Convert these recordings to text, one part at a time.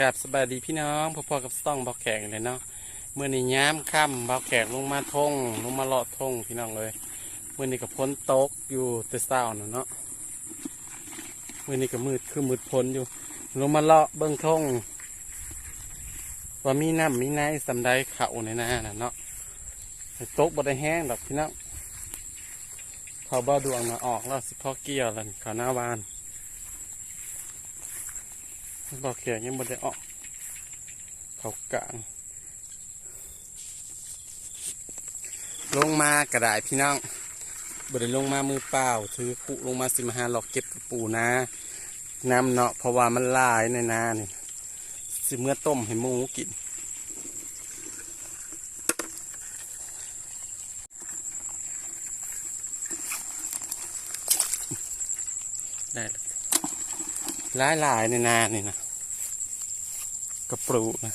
กับสบายดีพี่น้องพ่อๆกับสต้องบอกแขกเลยเนาะเมื่อนี้ย้ำค่ำบอกแขกลงมาทงลงมาเลาะทงพี่น้องเลยเมื่อนี้ก็พ้นตกอยู่แต่เศร้าน่ะเนาะเมื่อนี้ก็มืดคือมืดพ้นอยู่ ลงมาเลาะเบื้องทงว่ามีน้ำมีน้ำสำได้เข่าในหน้าน่ะเนาะตกบ่ได้แห้งดอกพี่น้องเขาบ่ดวงน่ะออกแล้วสิพ่อเกี่ยวแล้วเขาหน้าบ้าน บอกแขกยังบ่ได้ออก เขากลาง ลงมากระดาษพี่น้องบ่ได้ลงมามือเปล่า ถือขุลงมาสิมาหาหลอกเก็บกระปูนะ น้ำเนาะเพราะว่ามันลายในนานี่สิเมื่อต้มให้หมูกินได้หลายหลายในนานี่นะ กระปรูนะ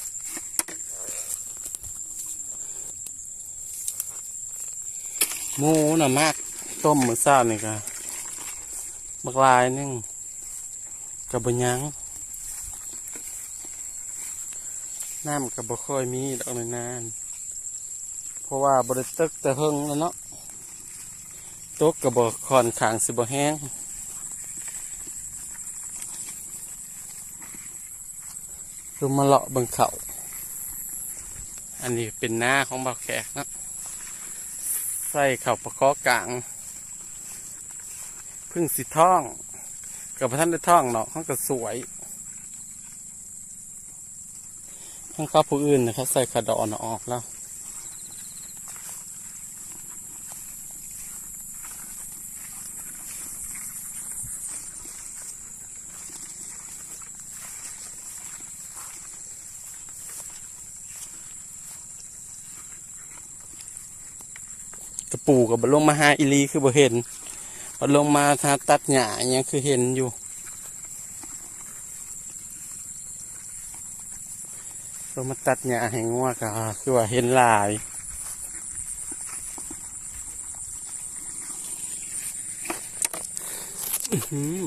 หมูน่ะมากต้มมือเศร้านี่ก็บักลายนึงกับบะยังน้ำกับบะค่อยมีดอกในนาน เพราะว่าบริตึกแต่เฮิงแล้วเนาะตกกับบะคอนขางสิบะแห้ง ลงมาเลาะเบังเขาอันนี้เป็นหน้าของบ่าวแขกนะใส่เข่าประคอกลาง พึ่งสีท่อง กับพระท่านได้ท่องเนาะข้างก็สวยข้างข้าผู้อื่นนะครับ ใส่ขาดอนออกแล้ว กระปูกับบลงมาหาอิลีคือบ่เห็นบลงมาทาตัดหญ้าอิหยังคือเห็นอยู่ลงมาตัดหญ้าแห่งัวก็คือว่าเห็นหลายอือ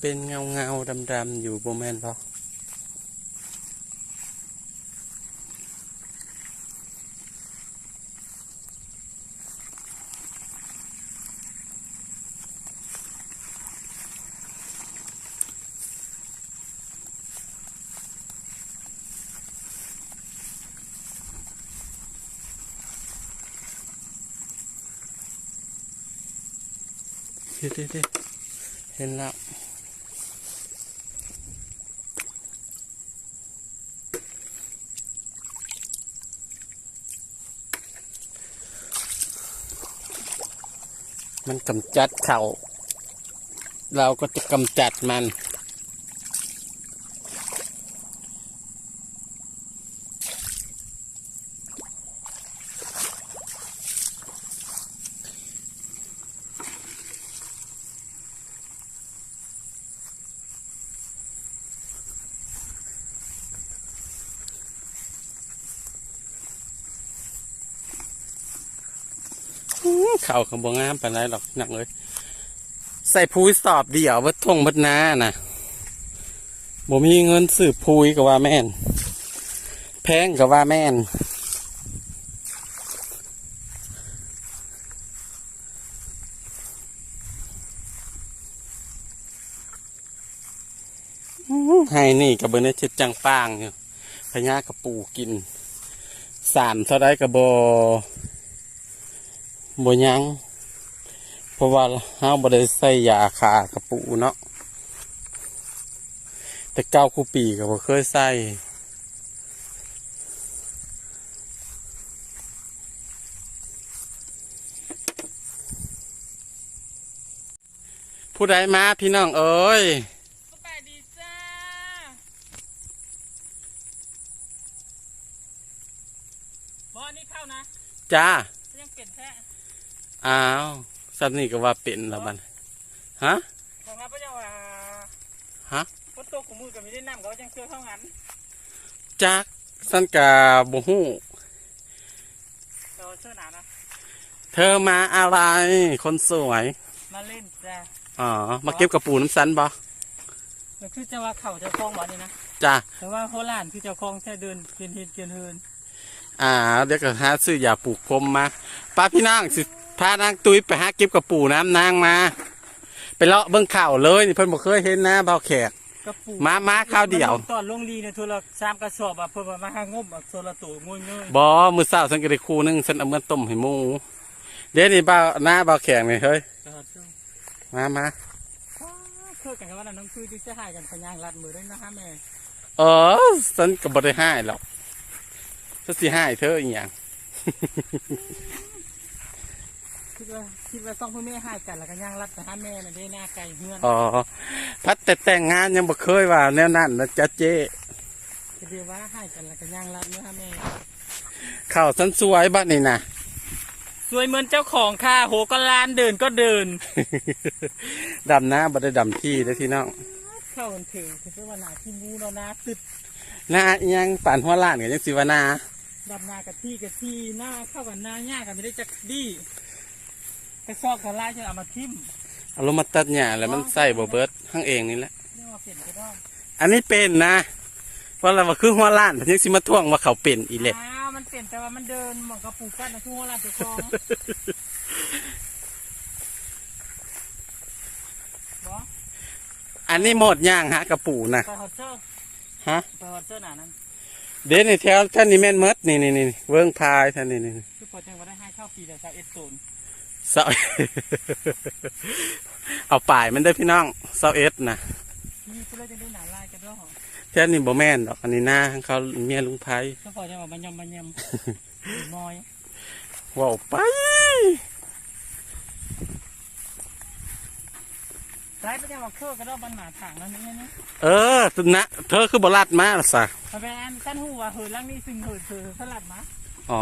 เป็นเงาเงาดำดำๆอยู่โบแมนปะเดี๋ยวเดี๋ยวเดี๋ยวเห็นแล้ว มันกำจัดเขา เราก็จะกำจัดมัน เข่าของงามปานไรหรอกหนักเลย ใส่พุยสอบเดี่ยววัดทงวัดนาน่ะบ่มีเงินสืบพุยก็ว่าแม่น แพงก็ว่าแม่นให้นี่กับเบอร์เนเช็ดจังปางอยู่พญากระปูกิน สามเท่าไรกับบ บ่ยังเพราะว่าเฮาบ่ได้ใส่ยาขากระปูเนาะแต่เก้าคูปีก็บ่เคยใส่ผู้ใดมาพี่น้องเอ้ยสบายดีจ้าบอนี่เข้านะ จ้า ยังเปลี่ยนแท้ อ้าวสันนี่ก็ว่าเป็นแล้วบันฮะของเราก็ยังว่าฮะฝนตกของมือกับมีได้น้ำก็ยังเชื่อเท่างั้นจักสันกาบ่ฮู้เราเชื่อหนานะเธอมาอะไร คนสวย มาเล่นจ้ะอ๋อมาเก็บกระปูน้ำสันบ่แล้วคือจะว่าเข่าเจ้าคลองบ่นี่นะจ้าแต่ว่าโคราชคือเจ้าคลองแค่เดินเกินเฮินเกินเฮินอ่า เดี๋ยวก็หาซื้อยาปลูกพรมมาป้าพี่นางสิ พานางตุ้ยไปหาเก็บกระปูน้ำนางมา ไปเลาะเบิ้งข่าวเลยนี่เพิ่นบ่เคยเห็นนะเบาแขก กระปูมามาข้าวเดียว ตอนลงลีเนี่ยทุละสามกระสอบอะเพิ่นว่ามาหางบอะโซละตัวงุ้ยเงยบ่มื้อเช้าฉันก็ได้คู่หนึงฉันเอามาต้มให้หมู เดี๋ยวนี้เบาหน้าเบาแขกนี่เฮ้ยกระหัดซึ่งมามาเคยกันกับว่าน้องคือที่จะหายกันพยางรัดมือด้วยนะฮะแม่เออฉันก็บ่ได้ให้หรอกฉันสิให้เธออีหยังคิด ว่าคิดว่าต้องพ่อแม่หายกันแล้วก็ย่างรัดไปหาแม่น่ะได้หน้าไก่เฮือนอ๋อพัดแต่แต่งงานยังบ่เคยว่าแนวนั้นนะจ๊ะเจ๊ก็เดียวว่าหายกันแล้วก็ย่างรัดเนื้อฮะแม่ข้าวฉันสวยบ้านนี่นะสวยเหมือนเจ้าของค่ะโหก็ลานเดินก็เดินดำน้าบ่ได้ดำที่ได้อพี่น้องเข้ากันถึงคือว่าหนาที่มูเรานาตึดหน้าอิหยังป่านหัวล้านกันยังสิวานาดำนากะที่กะที่หน้าเข้ากันหน้าหญ้ากันไม่ได้จักดี กระซอกกระไล่จะเอามาทิ่มเอาลงมาตัดหญ้าแล้วมันใส่บ่เบิดข้างเองนี่แหละ เรียกว่าเป็นก็ได้อันนี้เป็นนะเพราะเราว่าคือหัวล้านยังสิมาท่วงว่าเขาเป็นอีเล็ดอ้าวมันเป็นแต่ว่ามันเดินเหมือนกับปลูกกันนะช่วงเวลาจะคลองบออันนี้หมดย่างฮะกระปูนะไปฮอตเซอร์ฮะ ไปฮอตเซอร์หนานั้นเด่นในแถวท่านนี่แม่นเมดนี่นี่นี่เวิ้งพายท่านนี่นี่คือพอจังว่าได้ให้เข้าปีแต่ชาวเอ็ดโซน เสาเอาป่ายมันได้อพี่น้องเสาเอสนะนี่เพื่อจะได้หนาลายกันด้วยเหรอแท่นี่บ่แม่นดอกอันนี้หน้าของเขาเมียลุงไพก็พอจังว่ามันยำมันยำมอยว้าวไปร้ายไปจังว่าเครื่องกระดอกบันหนาถังนั่นนี่นี่เออตุนะเธอคือบรัดมาล่ะสะมันเป็นอันขั้นหูว่าเหินล่างนี่ซึ่งเหินเธอสลัดมาอ๋อ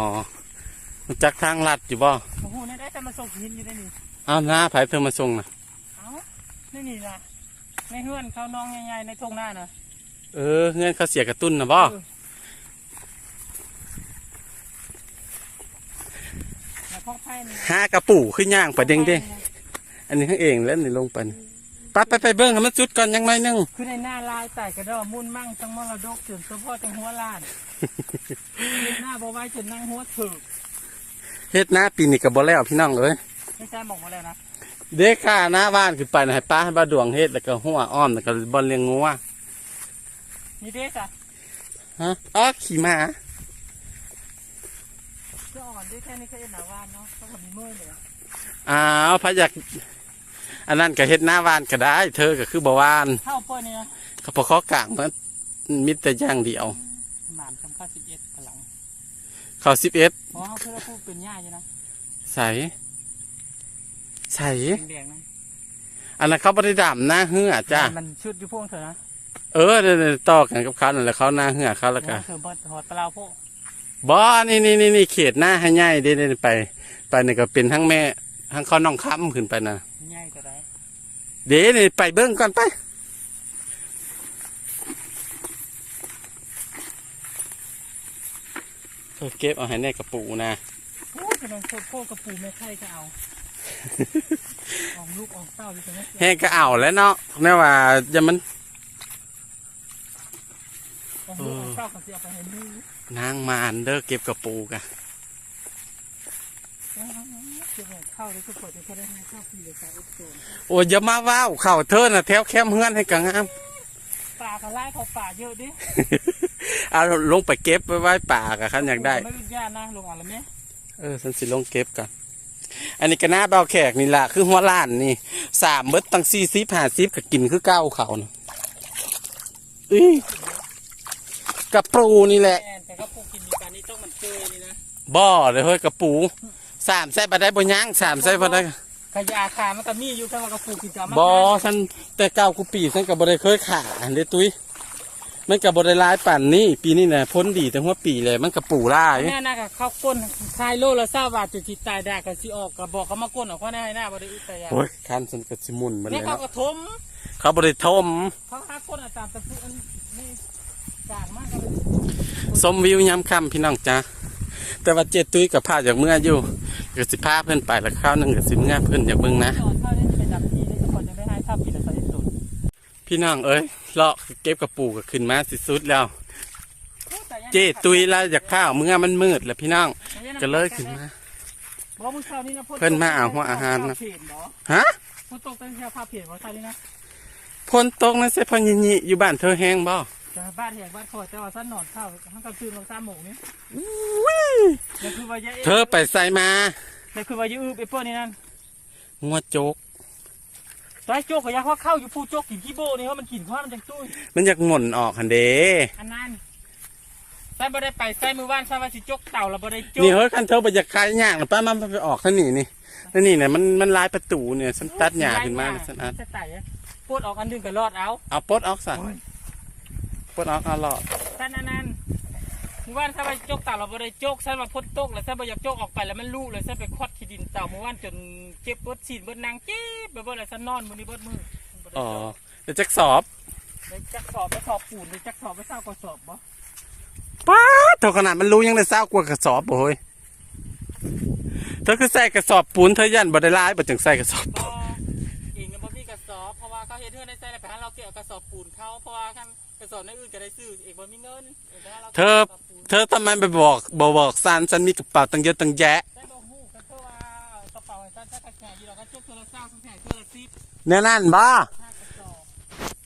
รู้จักทางลัดอยู่บ่โอ้โหนี่ได้จะมาส่งหินอยู่ได้นี่อ้าวหน้าไผเธอมาส่งนะเอ้านี่นี่นะในเฮือนเขาน้องใหญ่ๆในทงหน้านะเออเงินเขาเสียกระตุ้นนะบ่แล้วพ่อไพ่นี่หากระปูขึ้นย่างไปเด้งเด้งอันนี้ข้างเองแล้วนี่ลงไปนี่ไปไปไปเบิ้งให้มันจุดก่อนยังไงนึงคือในหน้าลายไต่กระดอมุ่นมั่งทั้งมรดกจนเฉพาะทั้งหัวล้านเห็นหน้าบ่ไว้จนนั่งหัวถึก เฮ็ดหน้าปีนี้ก็บ่แล้วพี่น้องเอ้ยไม่ใช่บอกมาแล้วนะเด็กข้าหน้าบ้านขึ้นไปนะให้ป้าให้บ้าดวงเฮ็ดแล้วก็หัวอ้อมแล้วก็บ่เลี้ยงงัวนี่เด็กอะฮะอ๋อขี่ม้าก็อ่อนได้แค่นี้ก็เอ็นหนาวานเนาะต้องมีมือเลยอ้าวพะอยากอันนั้นก็เฮ็ดหน้าบ้านก็ได้ เธอก็คือบ่วานเข้าเปิ้ลเนี่ยเขาพอขอกลางมันมีแต่อย่างเดียวหมานคำข้าสิบเอ็ดกหลัง เขา11เพราะเขาเพื่อพูดเป็นหญ้าอยู่นะใส่ใส่แดงๆนะอันนั้นเขาบ่ได้ดำหน้าเหือจ้ามันชุดอยู่พวกเธอนะเออเดี๋ยวๆต่อกันกับเขานั่นแหละเขาหน้าเหือเขาแล้วก็เธอบัดหอดปลาพวกบอนี่นี่นี่นี่เขตหน้าให้ง่ายเด้เด้ไป ไปนี่ก็เป็นทั้งแม่ทั้งเขาน้องค้ำขึ้นไปนะใหญ่แต่ได้เดี๋ยวนี่ไปเบิ้งก่อนไป เออเก็บเอาให้แน่กระปูนะโอ้ยกำลังโคตรโคตรกระปูไม่ใช่ก็เอาออกลูกออกเต้าอยู่ตรงนี้แห้งก็เอาแล้วเนาะแน่ว่าจะมันออกลูกออกเต้าเขาจะเอาไปให้มือนางมานเด้อเก็บกระปูกะเก็บของเข้าแล้วก็ปล่อยจะได้ให้เข้าปีเลยสายเอ็กโซนโอ้ยอย่ามาว้าวเข่าเธอน่ะแถวแคมเฮือนให้กังาม ปลาเขาไล่เขาป่าเยอะดิเอาลงไปเก็บไว้ไว้ป่ากะคันอยากได้ ไม่รุนยากนะลงอ่อนแล้วไหมเออฉันสิลงเก็บกันอันนี้ก็หน้าเบาแขกนี่ล่ะคือหัวล้านนี่สามเบิดตั้งสี่สิบห้าสิบก็กินคือเก้าเขานะอุ้ยกระปูนี่แหละแอนแต่ก็ปลูกกินมีการนี้ต้องมันเกยนี่นะ บ่อเลยเฮ้ยกระปูสามใส่บ่ได้บ่ย่างสามใส่บ่ได้ ขยะขามันก็มีอยู่แต่ว่ากระปูกินจะเอามาบ่ฉันแต่เก้ากูปีฉันก็บ่ได้เคยขาเด้ตุ้ยมันก็บ่ได้หลายป่านนี้ปีนี้น่ะพ้นดีแต่หัวปีเลยมันกระปูหลายแม่น่ากับข้าวก้นคายโลละเศร้าบาทจุดจิตตายแดกกันสิออกกับบอกเขามาก้นออกข้อหน้าให้หน้าบริอุตยาโอ้ยคันฉันก็สิหมุนมันเนี่เลยยเขาเนาะกระทมเขาบ่ได้ทมเขาหาก้นอะตามตะพุอันนี่กลางมากกันชมวิวยามค่ำพี่น้องจ้าแต่ว่าเจ็ดตุ้ยกับผ้าจากเมื่ออยู่ ก็สิพาเพิ่นไปแล้วข้าวหนึงก็สิเมื่อเพิ่นอยากเบิ่งนะจอดเข้าได้ไปดับที่ได้ทุกคนจะได้ให้ภาพผิดและสถิตุพี่น้องเอ้ยเลาะเก็บกระปูก็ขึ้นมาสิสุดแล้ว เจ้ตุยแล้วอยากข้าวเมื่อมันมืดแล้วพี่น้องก็เลยขึ้นมาบอกมึงเช้านี้นะเพิ่นมาเอาหัวอาหารนะเผ็ดเหรอฮะฝนตกตั้งแต่ภาพเผ็ดว่าเช้านี้นะพนตกนั่นเสพอยิญิอยู่บ้านเธอแห้งบ่ จะบ้านแหกบ้านคอยแต่ว่าสั้นหนอนข้าวทั้งกลางคืนลงซ้ำหมูนี่นี่คือว่ายะเธอไปใส่มานี่คือว่ายะอือไปเปิ้ลนี่นั่นงัวโจกตอนโจกกับยาเขาเข้าอยู่ผู้โจกกินขี้โบนี่เพราะมันกินข้าวมันจังตุ้ยมันอยากหม่นออกหันเด้อันนั้นใส่บ่ได้ไปใส่มือว่านใส่ว่าสิโจกเต่าแล้วบ่ได้โจกนี่เฮ้ยคันเธอไปอยากคายยากหรือป้ามันไปออกท่างนี่นี่นั่นนี่เนี่ยมันมันลายประตูเนี่ยฉันตัดหญ้าขึ้นมาแล้วฉันอัดจะไต่อะปวดออกอันหนึงก็รอดเอาเอาปลดออกซะ ปลดออกเอาหลอดท่านอันนั้นมือว่านใส่ว่าโจกเต่าเราบ่ได้โจกใส่ว่าพ่นตกแล้วใส่บ่อยากโจกออกไปแล้วมันลูกเลยใส่ไปควัดขี้ดินเต่ามือว่านจนเจ็บเบิดฉีดเบิดนางเจ็บไปเบิดเลยซะนอนมื้อนี้เบิดมือมันบ่ได้อ๋อโจกเดี๋ยวจักสอบได้จักสอบไปสอบปูนได้จักสอบไปเศร้ากว่าสอบบ่ป้าดเท่าขนาดมันรู้ยังได้เศร้ากว่ากระสอบบ่เฮ้ยเธอคือใส่กระสอบปูนเธอยันบ่ได้ลายบ่จึงใส่กระสอบบ่เองก็บ่มีกระสอบเพราะว่าเขาเฮ็ดเฮือนได้ใส่แล้วไปหาเราเกี่ยวกระสอบปูนเขาเพราะว่าคัน กระสอบในอื่นก็ได้ซื้อเองบ่มีเงินเองไปหาเราเธอ เธอทำไมไปบอกบบอกซันฉันมีกระเป๋าตั้งเยอะตั้งแยะ ได้บ่ฮู้กันเพราะว่ากระเป๋าไอ้ซั่นจักกระแขอยู่ดอกกระจุกโทรศัพท์สังแขโทรศัพท์แน่นั่นบ้าห้ากระสอบ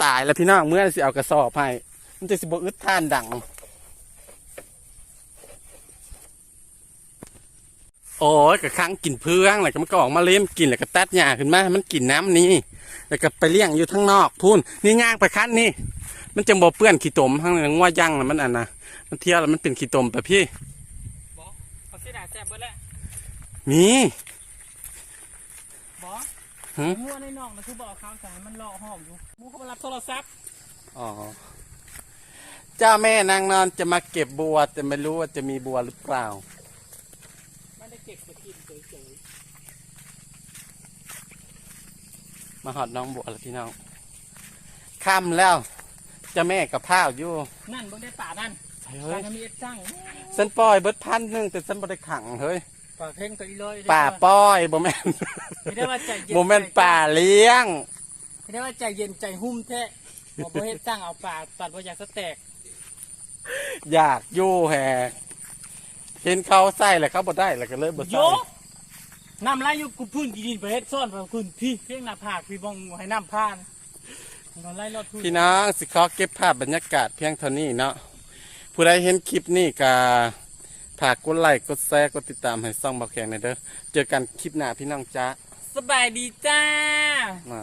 ตายแล้วพี่น้องเมื่อสิเอากระสอบให้ มันจะสิบอึดท่านดัง โอ้ยกระครั้งกินเพื่องแล้วก็มันก็ออกมาเล่มกินแล้วก็ตัดหญ้าขึ้นมาให้มันกินน้ำนี่แล้วก็ไปเลี้ยงอยู่ทั้งนอกพูนนี่ย่างไปคั้นนี่ มันจึงบ่เปื้อนขี้ตมทั้งนั้นว่าย่างแล้วมันอันนะมันเที่ยวแล้วมันเป็นขี้ตมไปพี่บ่เขาสิด่าแซ่บเบิดแล้วมีบ่หึหัวในน่องมันคือบ่เอาข้าวใส่มันเลาะห้องอยู่หมูเขามารับโทรศัพท์อ๋อเจ้าแม่นางนอนจะมาเก็บบัวแต่ไม่รู้ว่าจะมีบัวหรือเปล่า มันได้เก็บไปกินเฉย มาหอดน้องบัวแล้วพี่น้องค่ำแล้วเจ้าแม่กับพ้าวอยู่ๆนั่นเบิ่งได้ป่านั่นเฮ้ป่ายทำมีเอ็ดจังฉันปล่อยเบิดพันหนึ่งแต่ฉันบ่ได้ขังเฮ้ยป่าเพ่งก็อีเลยป่าป้อยบ่แม่นไม่ได้ว่าใจเย็นบ่แม่นป่าเลี้ยง ไม่ได้ว่าใจเย็นใจหุ้มแท้บ่บ่เฮ็ดจังเอาป่าตัดบ่อยากสแตกอยากอยู่แฮเห็นเขาใส่แล้วเขาบ่ได้แล้วก็เลยบ่โยใส่ น้ำไหลอยู่กูพื้นกินดินไปเฮ็ดซ่อนไปคุณพี่เพียงหน้าผากพี่บองให้น้ำผ่านมันไหลรอดพื้นพี่น้องสิขอเก็บภาพบรรยากาศเพียงเท่านี้เนาะผู้ใดเห็นคลิปนี้ก็ฝากกดไลค์กดแชร์กดติดตามให้ซ่องเบาแข็งหน่อยเด้อเจอกันคลิปหน้าพี่น้องจ้าสบายดีจ้า อ่า